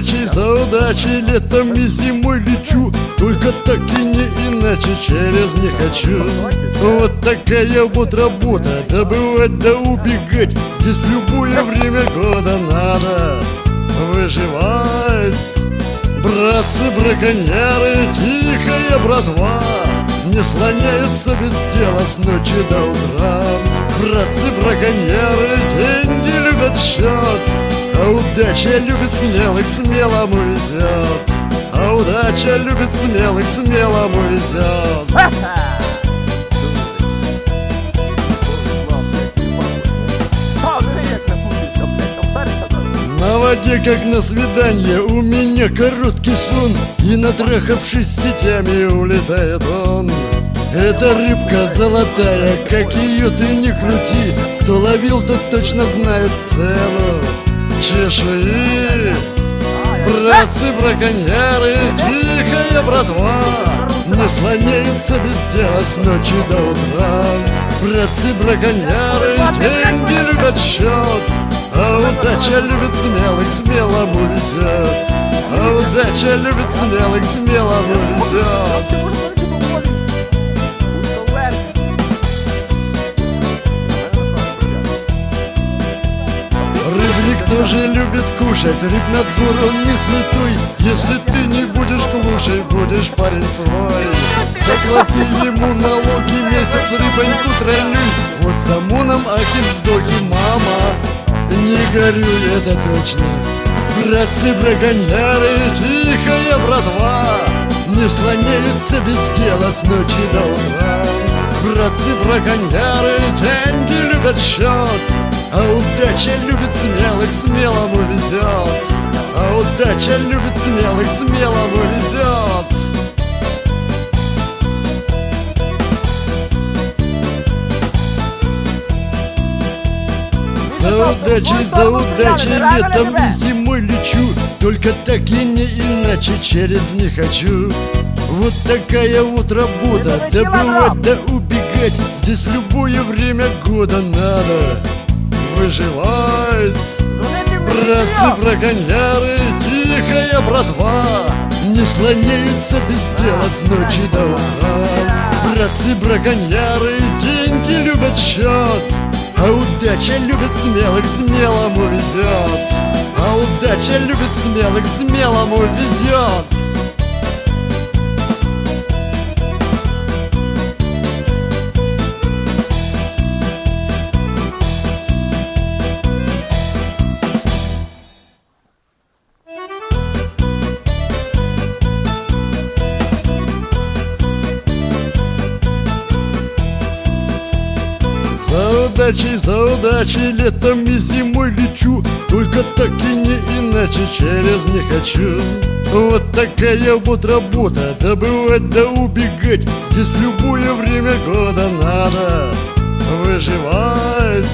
удачей, за удачей Летом и зимой лечу. Только так и не иначе через не хочу. Вот такая вот работа Добывать да убегать. Здесь в любое время года надо Выживать. Братцы-браконьеры, тихая братва. Не слоняются без дела с ночи до утра. Братцы-браконьеры, деньги любят счет А удача любит смелых, смелому везет. А удача любит смелых, смелому везет. На воде, как на свидание, у меня короткий сон И натрахавшись сетями улетает он. Эта рыбка золотая, как ее ты не крути Кто ловил, тот точно знает цену Чешуи Братцы-браконьеры, тихая братва Не слоняются без дела с ночи до утра. Братцы-браконьеры, деньги любят счет А удача любит смелых, смелому везет А удача любит смелых, смелому везет Рыбник тоже любит кушать, рыбнадзор он не святой. Если ты не будешь слушай, будешь парень свой. Заплати ему налоги, месяц рыбоньку тройной Вот за муном аким сдохи, мама. Не горю, это точно. Братцы-браконьеры, тихая братва. Не слоняются без дела с ночи до утра. Братцы-браконьеры, деньги любят счет А удача любит смелых, смелому везет. А удача любит смелых, смелому везет. За удачей, за удачей, летом и зимой лечу. Только так и не иначе, через не хочу. Вот такая вот работа, добывать да убегать. Здесь в любое время года надо выживать. Братцы-браконьеры, тихая братва Не слоняются без дела с ночи до утра. Братцы-браконьеры, деньги любят счет А удача любит смелых, смелому везет. А удача любит смелых, смелому везет удачей, за удачей, летом и зимой лечу. Только так и не иначе, через не хочу. Вот такая вот работа, добывать да убегать. Здесь в любое время года надо выживать.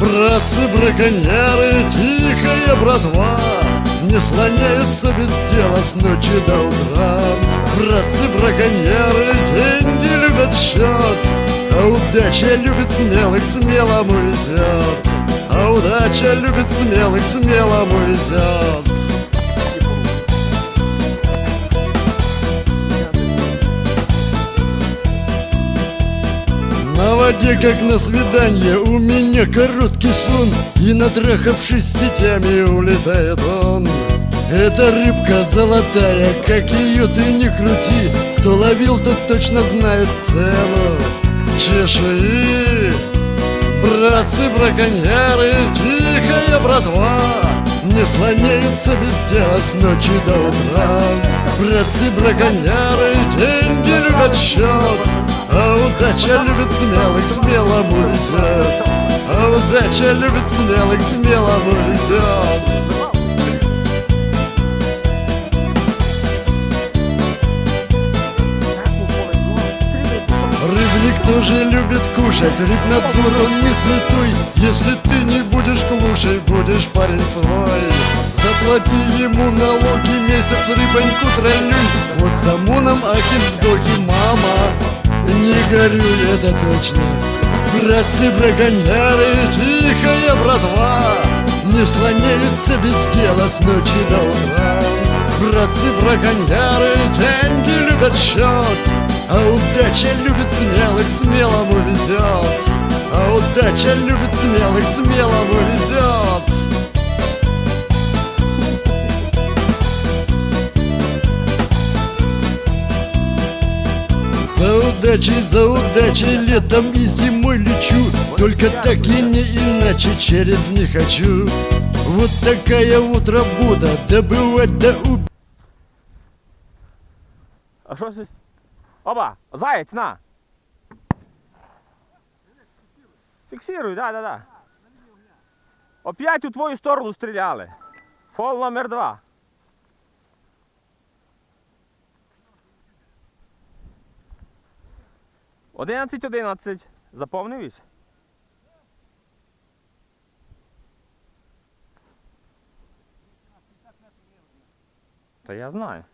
Братцы-браконьеры, тихая братва Не слоняются без дела с ночи до утра. Братцы-браконьеры, деньги любят счет удача любит смелых, смелому везет А удача любит смелых, смелому везет На воде, как на свидание, у меня короткий сон. И натрахавшись сетями улетает он. Эта рыбка золотая, как ее ты не крути. Кто ловил, тот точно знает цену Чешуи Братцы-браконьеры, тихая братва Не слоняются без дела с ночи до утра. Братцы-браконьеры, деньги любят счет А удача любит смелых, смелому везет. А удача любит смелых, смелому везет тоже любит кушать, рыбнадзор он не святой. Если ты не будешь слушай, будешь парень свой. Заплати ему налоги, месяц рыбоньку тройной Вот за муном аким сдохи, мама. Не горю, это точно. Братцы-браконьеры, тихая братва. Не слоняются без дела с ночи до утра. Братцы-браконьеры деньги любят счет А удача любит смелых, смелому везет. А удача любит смелых, смелому везет. За удачей, за удачей, летом и зимой лечу. Только так и не иначе через не хочу. Вот такая утро Будда, добывать да убить А що щось? Оба! Заєць, на! Фіксируй, да, да, да. Опять у твою сторону стріляли. Фол номер два. Одинадцять, одинадцять. Заповнивіш? Та я знаю.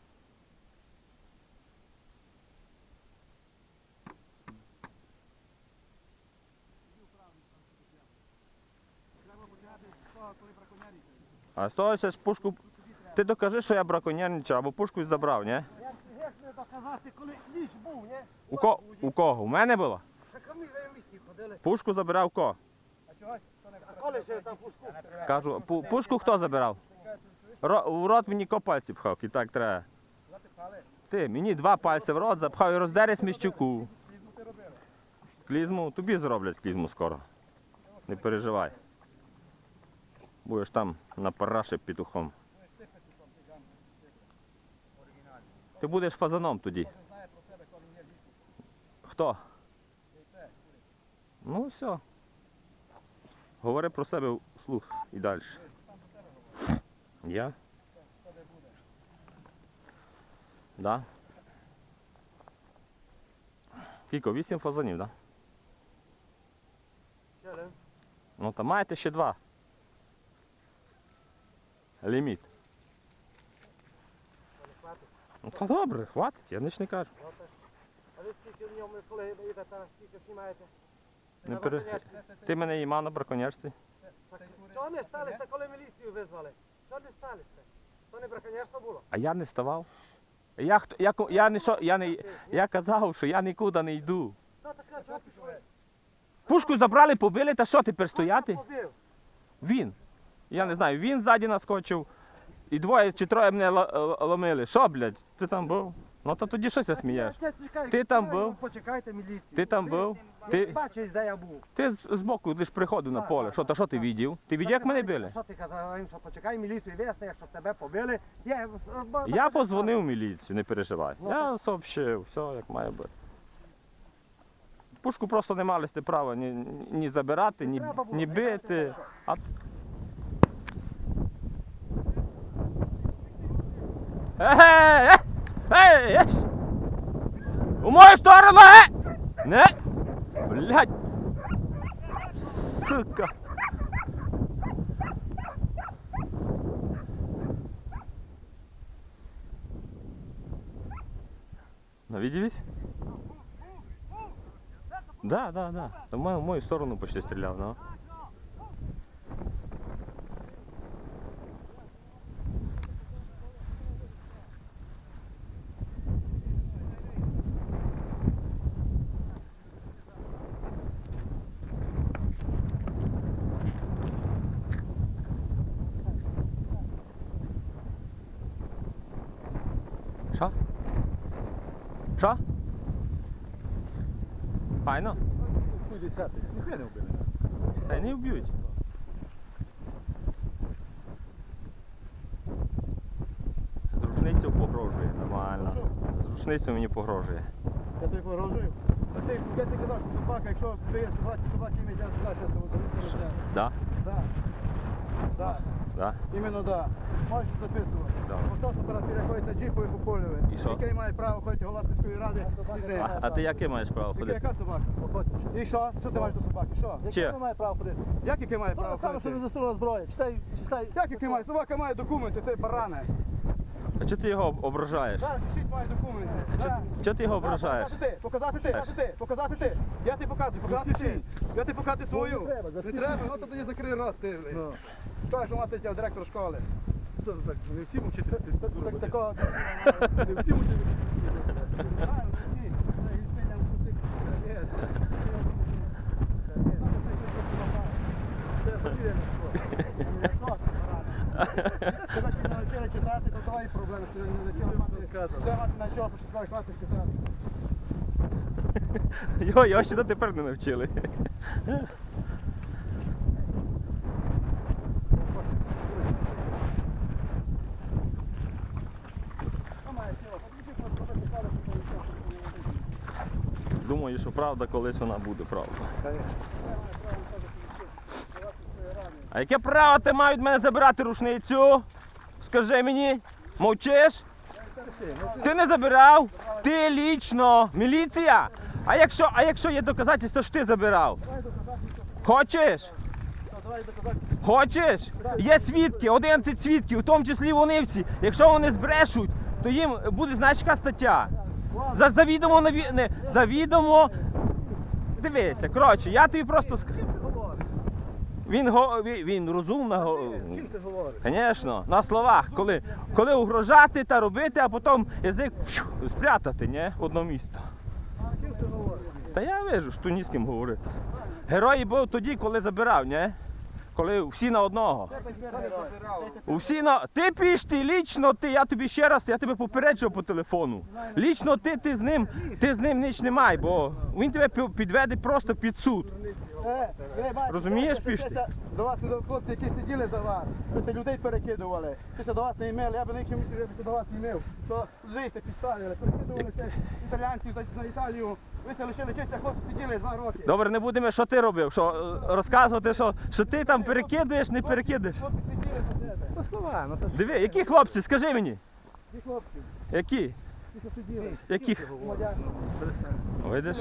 А з того ще ж пушку. Ти докажи, що я браконьєрничав, або пушку забрав, ні? Як не доказати, коли ніч був, ні? У, ко... У кого? У мене було? Так а ми в місті ходили. Пушку забирав ко? А коли ще там пушку? Кажу, пу- пушку хто забирав? Ро... У рот мені ко пальці пхав, і так треба. Ти, мені два пальці в рот запхав і роздери сміщуку. Клізму, тобі зроблять клізму скоро. Не переживай. Будеш там на параші петухом. Ти будеш фазаном тоді. Хто? Ну все. Говори про себе вслух і далі. Я? Да. Кілько, вісім фазанів, так? да? Ну та маєте ще два. Ліміт. Ну та добре, хватить, я ніч не кажу. А ви скільки в ньому, коли їдете, скільки знімаєте? Не пере... Ти мене їма на браконьєрстві. Чого не сталися, коли міліцію визвали? Чого не сталися? То не браконьєрство було? А я не ставав. Я, хто- я, ко- я, не, що, я, не, я казав, що я нікуди не йду. Ну? Пушку забрали, побили, та що тепер стояти? Він. Я не знаю, він ззаді наскочив. І двоє чи троє мене ломили. Що, блядь, ти там був? Ну то тоді що ти смієш? Ти там був? Почекайте міліцію. Ти там був? Ти бачиш, де я був. ти з- збоку лиш приходив на поле. Що, то що ти видів? Ти видів, як мене били? Що ти казав їм, що почекай міліцію виясни, якщо тебе побили. Я, бо- Я позвонив в міліцію, не переживай. Я сообщив, все як має бути. Пушку просто не мали права ні, ні забирати, ні, ні бити. А... Ей, ей, ей, ей! У мою сторону, е! Не! Блядь! Сука! Навиделись? Да, да, да. В мою, в мою сторону почти стрелял, но. Файно? Ніхай не вбили. Та й не вб'ють. З рушницею погрожує, нормально. З рушницею мені погрожує. Я тобі погрожую. А ти, я ти казав, що собака, якщо твоє собаці, собаки ім'я, я зараз того завіться. Да? Да. Да. Да? Іменно да. Можеш записувати. Да. Ото фотографія ходить на джипу і по. І що? Який має право ходити голова сільської ради з ним. А, а ти яке маєш право Яка, ходити? яка собака? І що? Що ти маєш до собаки? Що? Чи? Яке має право ходити? Як яке має право ходити? Саме, що не застріла зброя. Читай, читай. Як яке має? Собака має документи, ти баране. А чого ти його об- ображаєш? Так, шість має документи. Так. Чого ти його ображаєш? Показати ти, показати ти, показати ти, показати ти. Я ти показую, показати ти. Я ти показати свою. Не треба, ну то тоді закрий рот ти. Кажеш, що мати тебе директор школи. Не всім вчити. Так такого. Не всім вчити. Тебе ті не навчили читати, то твої проблеми. Ти не навчили мати. Ти мати на чого початкові класи читати. Його, його ще дотепер не навчили. Думаю, що правда колись вона буде правда. А яке право ти мають мене забирати рушницю? Скажи мені, мовчиш? Ти не забирав? Ти лічно, міліція. А якщо, а якщо є доказательства, що ти забирав? Хочеш? Хочеш? Є свідки, 11 свідків, в тому числі вони всі. Якщо вони збрешуть, то їм буде знаєш яка стаття. За завідомо наві... не, завідомо. Дивися, коротше, я тобі просто ск... Він го він, він розумно го... Ти говориш. Звісно, на словах, коли, коли угрожати та робити, а потім язик фью, спрятати, ні? В одно місто. Ким ти говориш? Та я вижу, що ні з ким говорити. Герої був тоді, коли забирав, ні? Коли всі на одного. Усі на. Ти піш, ти лічно, ти, я тобі ще раз, я тебе попереджував по телефону. Лічно ти, ти з ним, ти з ним ніч не май, бо він тебе підведе просто під суд. Е, Розумієш, пішти? До вас не до хлопці, які сиділи за вас. Ви людей перекидували. Щось до вас не імели, я б нічим до вас не імев. То жийте підставили, перекидувалися італійців за, за Італію. Ви се лишили честь, а хлопці сиділи два роки. Добре, не будемо, що ти робив, що е, розказувати, що, що ти там перекидуєш, не перекидаєш. Хлопці сиділи за тебе. Ну слова, ну то ж Диви, які хлопці, скажи мені. Ті хлопці, Які? ті, що сиділи. Яких? Модяр. Видиш?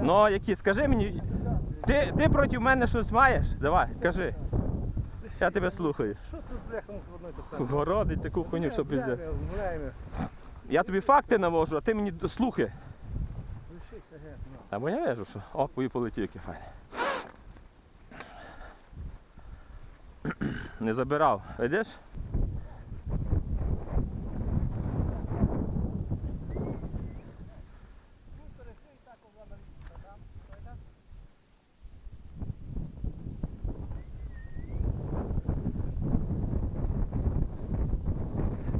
Ну, які, скажи мені. Ти, ти проти мене щось маєш? Давай, кажи. Я тебе слухаю. що тут бляха в одної то саме. Городить таку хуйню, що пізде. Я тобі факти навожу, а ти мені слухи. Лишися, ну. А бо я вижу, що. О, пої полетів, які файні. Не забирав. Видиш?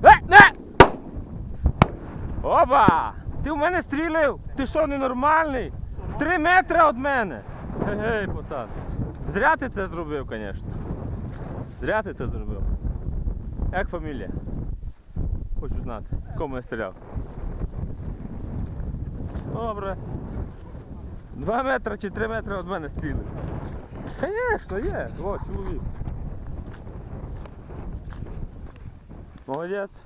Е! Опа! Ти в мене стрілив? Ти що, ненормальний? Три метри від мене. Гей, потан. Зря ти це зробив, звісно. Зря ти це зробив. Як фамілія? Хочу знати. Кому я стріляв. Добре. Два метри чи три метри від мене стріли. Звісно, є. О, чоловік. Молодець.